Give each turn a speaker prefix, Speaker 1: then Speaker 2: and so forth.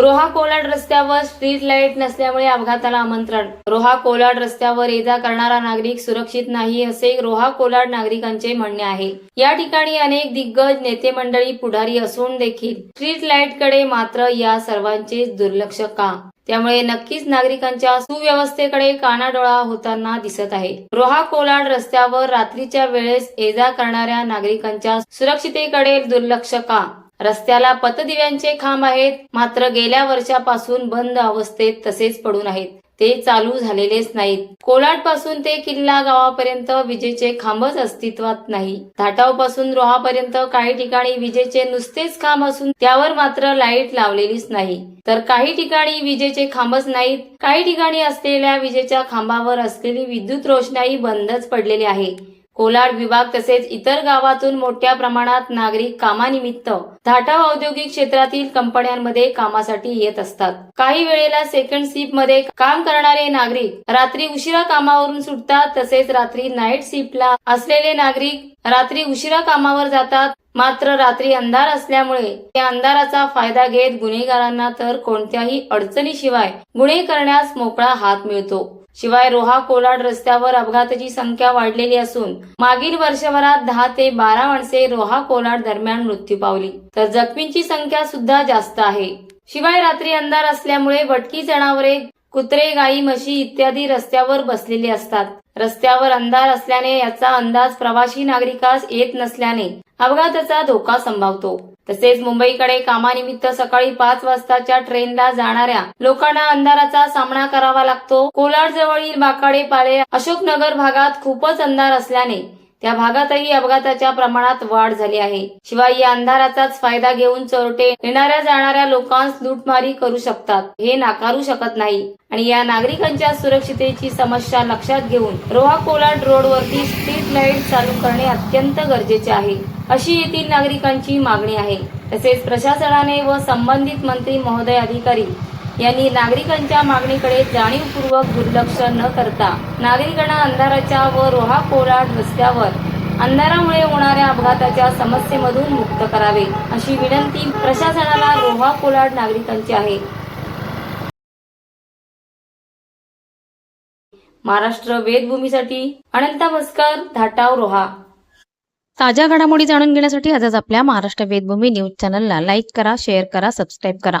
Speaker 1: रोहा कोलाड रस्त्यावर street light नसल्यामुळे अपघाताला आमंत्रण. रोहा कोलाड रस्त्यावर ये जा करणारा नागरिक सुरक्षित नाही असे रोहा कोलाड नागरिकांचे म्हणणे आहे. या ठिकाणी अनेक दिग्गज नेते मंडळी पुढारी असून देखील स्ट्रीट लाइटकडे मात्र या सर्वांचे दुर्लक्ष का? त्यामुळे नक्कीच नागरिकांच्या सुव्यवस्थेकडे कानाडोळा होताना दिसत आहे. रोहा कोलाड रस्त्यावर रात्रीच्या वेळेस ये जा करणाऱ्या नागरिकांच्या सुरक्षितेकडे दुर्लक्ष का? रस्त्याला पतदिव्यांचे खांब आहेत मात्र गेल्या वर्षापासून बंद अवस्थेत तसेच पडून आहेत. ते चालू झालेलेच नाहीत. कोलाडपासून ते किल्ला गावापर्यंत विजेचे खांबच अस्तित्वात नाही. धाटावपासून रोहापर्यंत काही ठिकाणी विजेचे नुसतेच खांब असून त्यावर मात्र लाइट लावलेलीच नाही. तर काही ठिकाणी विजेचे खांबच नाहीत. काही ठिकाणी असलेल्या विजेच्या खांबावर असलेली विद्युत रोषणाई बंदच पडलेली आहे. कोलाड विभाग तसेच इतर गावातून मोठ्या प्रमाणात नागरिक कामानिमित्त धाटाव औद्योगिक क्षेत्रातील कंपन्यांमध्ये कामासाठी येत असतात. काही वेळेला सेकंड शिफ्टमध्ये काम करणारे नागरिक रात्री उशिरा कामावरून सुटतात तसेच रात्री नाईट शिफ्टला असलेले नागरिक रात्री उशिरा कामावर जातात. मात्र रात्री अंधार असल्यामुळे त्या अंधाराचा फायदा घेत गुन्हेगारांना तर कोणत्याही अडचणीशिवाय गुन्हे करण्यास मोकळा हात मिळतो. शिवाय रोहा कोलाड रस्त्यावर अपघाताची संख्या वाढलेली असून मागील वर्षभरात दहा ते बारा माणसे रोहा कोलाड दरम्यान मृत्यू पावली. तर जखमींची संख्या सुद्धा जास्त आहे. शिवाय रात्री अंधार असल्यामुळे भटकी जनावरे कुत्रे गाई म्हशी इत्यादी रस्त्यावर बसलेली असतात. रस्त्यावर अंधार असल्याने याचा अंदाज प्रवासी नागरिकास येत नसल्याने अपघाताचा धोका संभावतो. तसेच मुंबईकडे कामानिमित्त सकाळी पाच वाजताच्या ट्रेनला जाणाऱ्या लोकांना अंधाराचा सामना करावा लागतो. कोलाड जवळील बाकाडे पाळे अशोकनगर भागात खूपच अंधार असल्याने त्या भागातही अपघाताच्या प्रमाणात वाढ झाली आहे. शिवाय या अंधाराचाच फायदा घेऊन चोरटे येणाऱ्या जाणाऱ्या लोकांस लूटमारी करू शकतात. हे नाकारू शकत नाही. आणि या नागरिकांच्या सुरक्षितेची समस्या लक्षात घेऊन रोहा कोलाड रोडवरती स्ट्रीट लाइट चालू करणे अत्यंत गरजेचे आहे. अशी येथील नागरिकांची मागणी आहे. तसेच प्रशासनाने व संबंधित मंत्री महोदय अधिकारी यांनी नागरिकांच्या मागणीकडे जाणीवपूर्वक दुर्लक्ष न करता नागरिकांना अंधाराच्या व रोहा कोलाड रस्त्यावर अंधारामुळे होणाऱ्या अपघाताच्या समस्येमधून मुक्त करावे अशी विनंती प्रशासनाला रोहा कोलाड नागरिकांची आहे. महाराष्ट्र वेदभूमीसाठी अनंता मस्कर धाटाव रोहा.
Speaker 2: ताज्या घडामोडी जाणून घेण्यासाठी आजच आपल्या महाराष्ट्र वेदभूमी न्यूज चॅनलला लाईक करा शेअर करा सबस्क्राईब करा.